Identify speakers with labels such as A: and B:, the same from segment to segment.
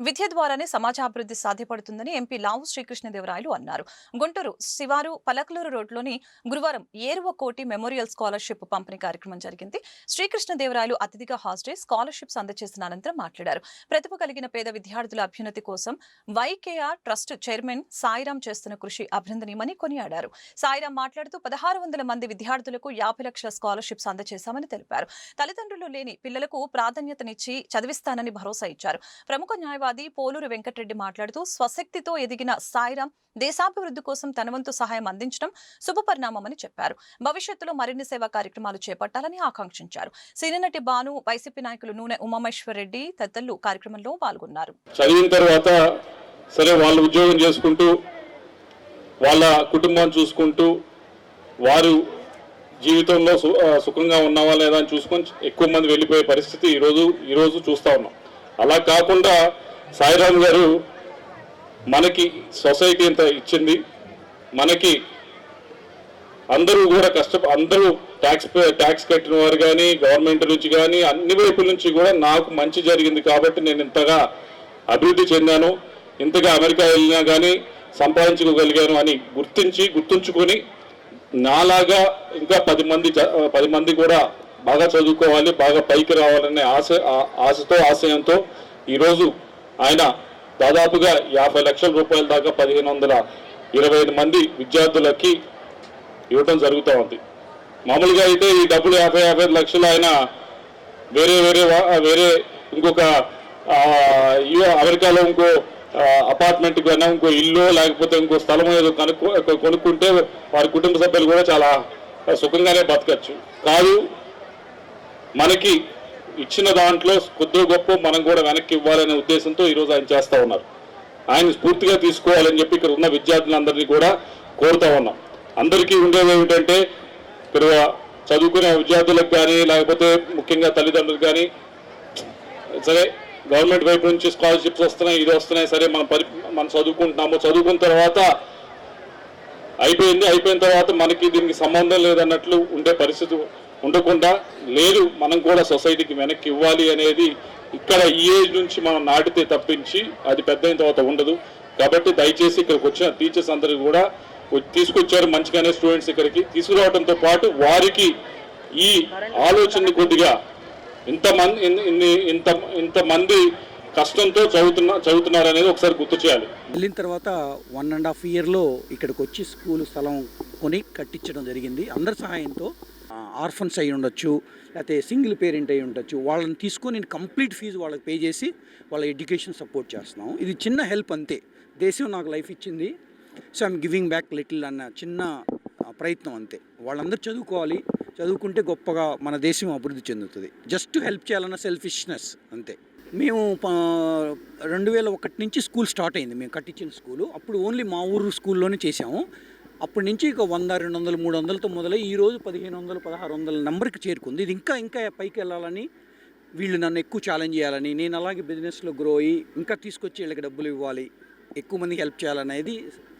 A: విద్య ద్వారానే సమాజాభివృద్ధి సాధ్యపడుతుందని ఎంపీ లావు శ్రీకృష్ణదేవరాయలు అన్నారు. గుంటూరు శివారు పలకలూరు రోడ్లోని గురువారం ఏరువ కోటి మెమోరియల్ స్కాలర్షిప్ పంపిణీ కార్యక్రమం జరిగింది. శ్రీకృష్ణదేవరాయలు అతిథిగా హాజరై స్కాలర్షిప్స్ అందజేసిన అనంతరం మాట్లాడారు. ప్రతిభ కలిగిన పేద విద్యార్థుల అభ్యున్నతి కోసం వైకేఆర్ ట్రస్ట్ చైర్మన్ సాయిరాం చేస్తున్న కృషి అభినందనీయమని కొనియాడారు. సాయిరాం మాట్లాడుతూ పదహారు వందల మంది విద్యార్థులకు యాభై లక్షల స్కాలర్షిప్స్ అందజేశామని తెలిపారు. తల్లిదండ్రులు లేని పిల్లలకు ప్రాధాన్యతనిచ్చి చదివిస్తానని భరోసా ఇచ్చారు. ప్రముఖ న్యాయవాది పోలూరు వెంకటరెడ్డి మాట్లాడుతూ స్వశక్తితో ఎదిగిన సాయిరాం దేశాభివృద్ధి కోసం తన వంతు సహాయం అందించడం శుభపరిణామమని చెప్పారు. భవిష్యత్తులో మరిన్ని సేవా కార్యక్రమాలు చేపట్టాలని ఆకాంక్షించారు. సినీనటి బాను వైసీపీ నాయకులు నూనె ఉమామేశ్వర్ రెడ్డి తదితరులు కార్యక్రమంలో పాల్గొన్నారు.
B: చదివిన తర్వాత సరే వాళ్ళు ఉద్యోగం చేసుకుంటూ వాళ్ళ కుటుంబాన్ని చూసుకుంటూ వారు జీవితంలో సు- సుఖంగా ఉన్నావా లేదా అని చూసుకొని ఎక్కువ మంది వెళ్ళిపోయే పరిస్థితి ఈరోజు ఈరోజు చూస్తా ఉన్నాం. అలా కాకుండా సాయిరామ్ గారు మనకి సొసైటీ అంత ఇచ్చింది. మనకి అందరూ కూడా కష్ట అందరూ ట్యాక్స్ ట్యాక్స్ కట్టిన వారు కానీ గవర్నమెంట్ నుంచి కానీ అన్ని వైపుల నుంచి కూడా నాకు మంచి జరిగింది కాబట్టి నేను ఇంతగా అభివృద్ధి చెందాను. ఇంతగా అమెరికా వెళ్ళినా కానీ సంపాదించుకోగలిగాను అని గుర్తించి గుర్తుంచుకొని నాలాగా ఇంకా పది మంది పది మంది కూడా బాగా చదువుకోవాలి బాగా పైకి రావాలనే ఆశ ఆశతో ఆశయంతో ఈరోజు ఆయన దాదాపుగా యాభై లక్షల రూపాయల దాకా పదిహేను వందల ఇరవై ఐదు మంది విద్యార్థులకి ఇవ్వటం జరుగుతూ ఉంది. మామూలుగా అయితే ఈ డబ్బులు యాభై యాభై లక్షలు ఆయన వేరే వేరే వేరే ఇంకొక అమెరికాలో ఇంకో అపార్ట్మెంట్ కన్నా ఇంకో ఇల్లు లేకపోతే ఇంకో స్థలం ఏదో కనుక్కో కొనుక్కుంటే వారి కుటుంబ సభ్యులు కూడా చాలా సుఖంగానే బతకచ్చు. కాదు మనకి ఇచ్చిన దాంట్లో కొద్ది గొప్ప మనం కూడా వెనక్కి ఇవ్వాలనే ఉద్దేశంతో ఈరోజు ఆయన చేస్తూ ఉన్నారు. ఆయన స్ఫూర్తిగా తీసుకోవాలని చెప్పి ఇక్కడ ఉన్న విద్యార్థులందరినీ కూడా కోరుతా ఉన్నాం. అందరికీ ఉండేది ఏమిటంటే ఇక్కడ చదువుకునే విద్యార్థులకు కానీ లేకపోతే ముఖ్యంగా తల్లిదండ్రులకు కానీ సరే గవర్నమెంట్ వైపు నుంచి స్కాలర్షిప్స్ వస్తున్నాయి ఇది వస్తున్నాయి సరే మనం పరి మనం చదువుకుంటున్నాము. చదువుకున్న తర్వాత అయిపోయింది అయిపోయిన తర్వాత మనకి దీనికి సంబంధం లేదన్నట్లు ఉండే పరిస్థితి ఉండకుండా లేదు మనం కూడా సొసైటీకి వెనక్కి ఇవ్వాలి అనేది ఇక్కడ ఈ ఏజ్ నుంచి మనం నాటితే తప్పించి అది పెద్ద అయిన తర్వాత ఉండదు. కాబట్టి దయచేసి ఇక్కడికి వచ్చిన టీచర్స్ అందరికీ కూడా తీసుకొచ్చారు మంచిగానే స్టూడెంట్స్ ఇక్కడికి. తీసుకురావడంతో పాటు వారికి ఈ ఆలోచనని కొద్దిగా ఇంతమంది ఇన్ని ఇంత ఇంతమంది కష్టంతో చదువుతున్న చదువుతున్నారు అనేది ఒకసారి గుర్తు చేయాలి.
C: వెళ్ళిన తర్వాత వన్ అండ్ హాఫ్ ఇయర్లో ఇక్కడికి వచ్చి స్కూల్ స్థలం కొని కట్టించడం జరిగింది. అందరి సహాయంతో ఆర్ఫన్స్ అయి ఉండొచ్చు లేకపోతే సింగిల్ పేరెంట్ అయి ఉండొచ్చు వాళ్ళని తీసుకొని నేను కంప్లీట్ ఫీజు వాళ్ళకి పే చేసి వాళ్ళ ఎడ్యుకేషన్ సపోర్ట్ చేస్తున్నాం. ఇది చిన్న హెల్ప్ అంతే. దేశం నాకు లైఫ్ ఇచ్చింది. So I'm giving back little అన్న చిన్న ప్రయత్నం అంతే. వాళ్ళందరూ చదువుకోవాలి. చదువుకుంటే గొప్పగా మన దేశం అభివృద్ధి చెందుతుంది. జస్ట్ హెల్ప్ చేయాలన్న సెల్ఫిష్నెస్ అంతే. మేము రెండు వేల ఒకటి నుంచి స్కూల్ స్టార్ట్ అయింది. మేము కట్టించిన స్కూలు. అప్పుడు ఓన్లీ మా ఊరు స్కూల్లోనే చేసాము అప్పటి నుంచి ఇక వంద రెండు వందలు మూడు వందలతో మొదలై ఈరోజు పదిహేను వందలు పదహారు వందల నెంబర్కి చేరుకుంది. ఇది ఇంకా ఇంకా పైకి వెళ్ళాలని వీళ్ళు నన్ను ఎక్కువ ఛాలెంజ్ చేయాలని నేను అలాగే బిజినెస్లో గ్రో అయ్యి ఇంకా తీసుకొచ్చి వీళ్ళకి డబ్బులు ఇవ్వాలి ఎక్కువ మందికి హెల్ప్ చేయాలనేది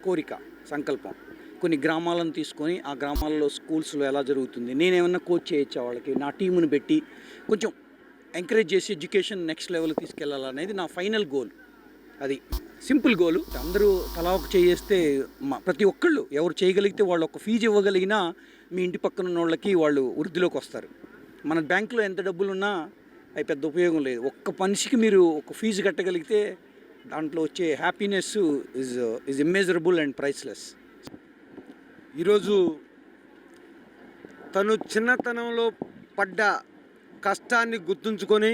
C: కోరిక సంకల్పం. కొన్ని గ్రామాలను తీసుకొని ఆ గ్రామాల్లో స్కూల్స్లో ఎలా జరుగుతుంది నేనేమన్నా కోచ్ చేయొచ్చా వాళ్ళకి? నా టీముని పెట్టి కొంచెం ఎంకరేజ్ చేసి ఎడ్యుకేషన్ నెక్స్ట్ లెవెల్కి తీసుకెళ్ళాలనేది నా ఫైనల్ గోల్ అది సింపుల్ గోలు. అందరూ తలా ఒక చేస్తే మా ప్రతి ఒక్కళ్ళు ఎవరు చేయగలిగితే వాళ్ళు ఒక ఫీజు ఇవ్వగలిగినా మీ ఇంటి పక్కన ఉన్న వాళ్ళకి వాళ్ళు వృద్ధిలోకి వస్తారు. మన బ్యాంకులో ఎంత డబ్బులు ఉన్నా అవి పెద్ద ఉపయోగం లేదు. ఒక్క మనిషికి మీరు ఒక ఫీజు కట్టగలిగితే దాంట్లో వచ్చే happiness is is immeasurable and priceless.
D: ఈరోజు తను చిన్నతనంలో పడ్డ కష్టాన్ని గుర్తుంచుకొని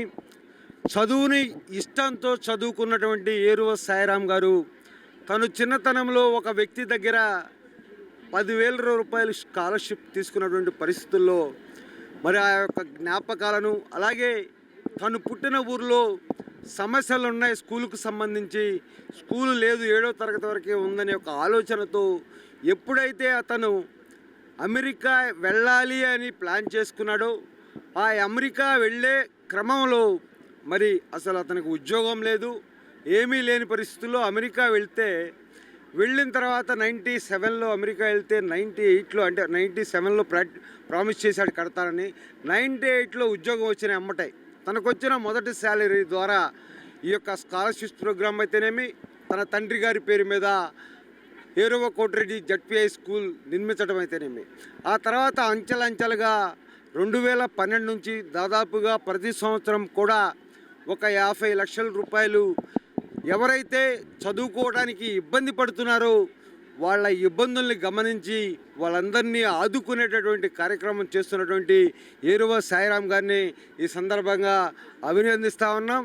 D: చదువుని ఇష్టంతో చదువుకున్నటువంటి ఏరువ సాయిరామ్ గారు తను చిన్నతనంలో ఒక వ్యక్తి దగ్గర పదివేల రూపాయలు స్కాలర్షిప్ తీసుకున్నటువంటి పరిస్థితుల్లో మరి ఆ యొక్క జ్ఞాపకాలను అలాగే తను పుట్టిన ఊరిలో సమస్యలు ఉన్నాయి స్కూలుకు సంబంధించి స్కూల్ లేదు ఏడో తరగతి వరకే ఉందనే ఒక ఆలోచనతో ఎప్పుడైతే అతను అమెరికా వెళ్ళాలి అని ప్లాన్ చేసుకున్నాడో ఆ అమెరికా వెళ్ళే క్రమంలో మరి అసలు అతనికి ఉద్యోగం లేదు ఏమీ లేని పరిస్థితుల్లో అమెరికా వెళ్తే వెళ్ళిన తర్వాత నైంటీ సెవెన్లో అమెరికా వెళ్తే నైంటీ ఎయిట్లో అంటే నైంటీ సెవెన్లో ప్రా ప్రామిస్ చేశాడు కడతానని నైంటీ ఎయిట్లో ఉద్యోగం వచ్చిన అమ్మటాయి తనకు వచ్చిన మొదటి శాలరీ ద్వారా ఈ యొక్క స్కాలర్షిప్ ప్రోగ్రామ్ అయితేనేమి తన తండ్రి గారి పేరు మీద ఏరవ కోటిరెడ్డి జడ్పిఐ స్కూల్ నిర్మించడం అయితేనేమి. ఆ తర్వాత అంచెలంచెలుగా రెండు వేల పన్నెండు నుంచి దాదాపుగా ప్రతి సంవత్సరం కూడా ఒక యాభై లక్షల రూపాయలు ఎవరైతే చదువుకోవడానికి ఇబ్బంది పడుతున్నారో వాళ్ళ ఇబ్బందుల్ని గమనించి వాళ్ళందరినీ ఆదుకునేటటువంటి కార్యక్రమం చేస్తున్నటువంటి ఏరువ సాయిరాం గారిని ఈ సందర్భంగా అభినందిస్తా ఉన్నాం.